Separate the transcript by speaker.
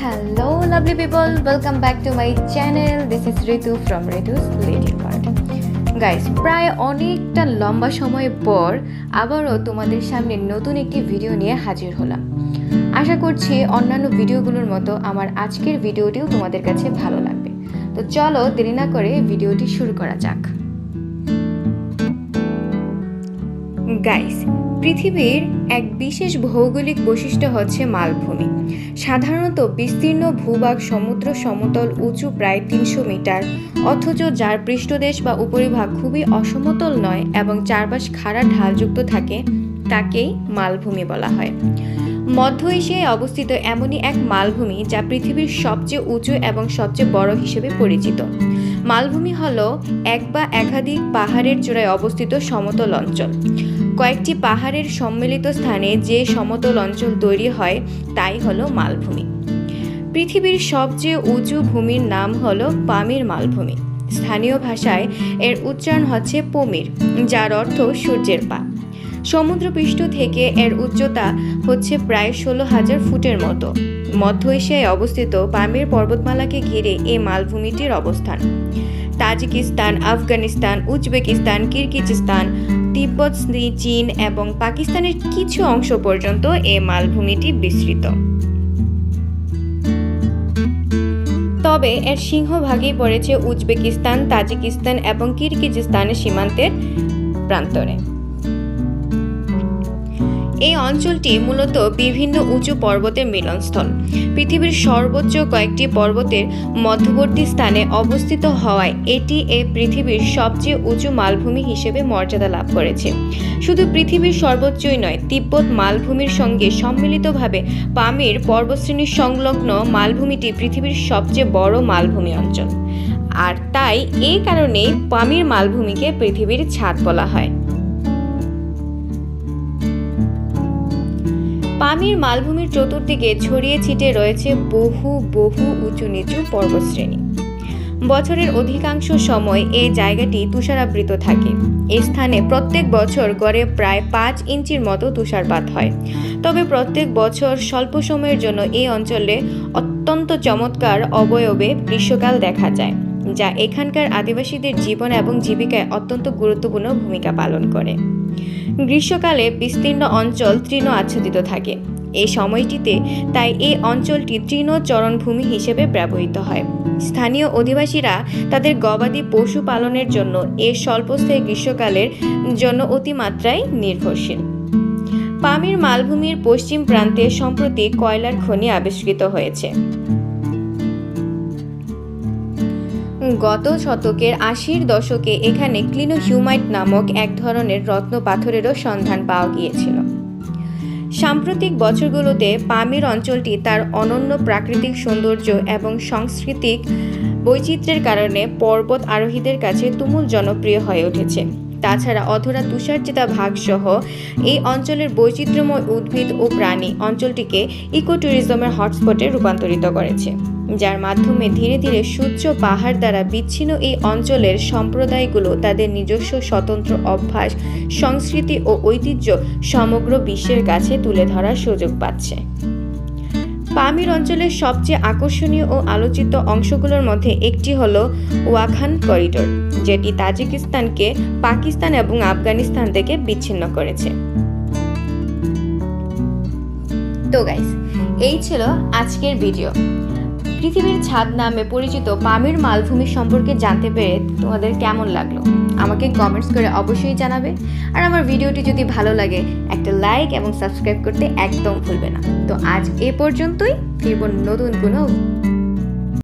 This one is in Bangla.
Speaker 1: Hello, lovely people. Welcome back to my channel. This is Ritu from Ritu's Lady Part. Guys প্রায় অনেকটা লম্বা সময় পর আবারও তোমাদের সামনে নতুন একটি ভিডিও নিয়ে হাজির হলাম আশা করছি অন্যান্য ভিডিওগুলোর মতো আমার আজকের ভিডিওটিও তোমাদের কাছে ভালো লাগবে তো চলো দেরি না করে ভিডিওটি শুরু করা যাক গাইস পৃথিবীর এক বিশেষ ভৌগোলিক বৈশিষ্ট্য হচ্ছে মালভূমি। সাধারণত বিস্তীর্ণ ভূভাগ সমুদ্র সমতল উঁচু প্রায় তিনশো মিটার, অথচ যার পৃষ্ঠদেশ বা উপরিভাগ খুবই অসমতল নয় এবং চারপাশ খাড়া ঢালযুক্ত থাকে, তাকেই মালভূমি বলা হয়। মধ্য এশিয়ায় অবস্থিত এমনই এক মালভূমি যা পৃথিবীর সবচেয়ে উঁচু এবং সবচেয়ে বড় হিসেবে পরিচিত। মালভূমি হল এক বা একাধিক পাহাড়ের চূড়ায় অবস্থিত সমতল অঞ্চল। কয়েকটি পাহাড়ের সম্মিলিত স্থানে যে সমতল অঞ্চল তৈরি হয়, তাই হলো মালভূমি। পৃথিবীর সবচেয়ে উঁচু ভূমির নাম হলো পামির মালভূমি। স্থানীয় ভাষায় এর উচ্চারণ হচ্ছে পমির, যার অর্থ সূর্যের পা। সমুদ্রপৃষ্ঠ থেকে এর উচ্চতা হচ্ছে প্রায় ষোলো হাজার ফুটের মতো। মধ্য এশিয়ায় অবস্থিত পামির পর্বতমালাকে ঘিরে এই মালভূমিটির অবস্থান। Tajikistan, Afghanistan, Uzbekistan, Kyrgyzstan Tibet চীন এবং পাকিস্তানের কিছু অংশ পর্যন্ত এ মালভূমিটি বিস্তৃত। তবে এর সিংহভাগই পড়েছে উজবেকিস্তান, তাজিকিস্তান এবং কিরগিজস্তানের সীমান্তের প্রান্তরে। এই অঞ্চলটি মূলত বিভিন্ন উঁচু পর্বতের মিলনস্থল। পৃথিবীর সর্বোচ্চ কয়েকটি পর্বতের মধ্যবর্তী স্থানে অবস্থিত হওয়ায় এটি এ পৃথিবীর সবচেয়ে উঁচু মালভূমি হিসেবে মর্যাদা লাভ করেছে। শুধু পৃথিবীর সর্বোচ্চই নয়, তিব্বত মালভূমির সঙ্গে সম্মিলিতভাবে পামির পর্বতশ্রেণীর সংলগ্ন মালভূমিটি পৃথিবীর সবচেয়ে বড় মালভূমি অঞ্চল। আর তাই এই কারণেই পামির মালভূমিকে পৃথিবীর ছাদ বলা হয়। পামির মালভূমির চতুর্দিকে ছড়িয়ে ছিটিয়ে রয়েছে বহু বহু উঁচু নিচু পর্বতশ্রেণী। বছরের অধিকাংশ সময় এই জায়গাটি তুষারাবৃত থাকে। এ স্থানে প্রত্যেক বছর গড়ে প্রায় পাঁচ ইঞ্চির মতো তুষারপাত হয়। তবে প্রত্যেক বছর স্বল্প সময়ের জন্য এই অঞ্চলে অত্যন্ত চমৎকার অবয়বে গ্রীষ্মকাল দেখা যায়, যা এখানকার আদিবাসীদের জীবন এবং জীবিকায় অত্যন্ত গুরুত্বপূর্ণ ভূমিকা পালন করে। গ্রীষ্মকালে বিস্তীর্ণ অঞ্চল তৃণ আচ্ছাদিত থাকে। এই সময়টিতে তাই এই অঞ্চলটি তৃণ চরণভূমি হিসেবে ব্যবহৃত হয়। স্থানীয় অধিবাসীরা তাদের গবাদি পশু পালনের জন্য এ স্বল্পস্থায়ী গ্রীষ্মকালের জন্য অতিমাত্রায় নির্ভরশীল। পামির মালভূমির পশ্চিম প্রান্তে সম্প্রতি কয়লার খনি আবিষ্কৃত হয়েছে। গত শতকের আশির দশকে এখানে ক্লিনোহিউমাইট নামক এক ধরনের রত্ন পাথরেরও সন্ধান পাওয়া গিয়েছিল। সাম্প্রতিক বছরগুলোতে পামির অঞ্চলটি তার অনন্য প্রাকৃতিক সৌন্দর্য এবং সাংস্কৃতিক বৈচিত্র্যের কারণে পর্বত আরোহীদের কাছে তুমুল জনপ্রিয় হয়ে উঠেছে। তাছাড়া অধরা তুষারচিতা ভাগসহ এই অঞ্চলের বৈচিত্র্যময় উদ্ভিদ ও প্রাণী অঞ্চলটিকে ইকো ট্যুরিজমের হটস্পটে রূপান্তরিত করেছে। যার মাধ্যমে ধীরে ধীরে সূর্য পাহাড় দ্বারা বিচ্ছিন্ন এই অঞ্চলের সম্প্রদায়গুলো তাদের নিজস্ব স্বতন্ত্র অভ্যাস, সংস্কৃতি ও ঐতিহ্য সমগ্র বিশ্বের কাছে তুলে ধরার সুযোগ পাচ্ছে। পামির অঞ্চলের সবচেয়ে আকর্ষণীয় ও আলোচিত অংশগুলোর মধ্যে একটি হল ওয়াখান করিডোর, যেটি তাজিকিস্তানকে পাকিস্তান এবং আফগানিস্তান থেকে বিচ্ছিন্ন করেছে। তো গাইস এই ছিল আজকের ভিডিও পৃথিবীর ছাদ নামে পরিচিত পামির মালভূমি সম্পর্কে জানতে পেরে তোমাদের কেমন লাগল? আমাকে কমেন্টস করে অবশ্যই জানাবে। আর আমার ভিডিওটি যদি ভালো লাগে, একটা লাইক এবং সাবস্ক্রাইব করতে একদম ভুলবে না। তো আজ এ পর্যন্তই। ফিরব নতুন কোনো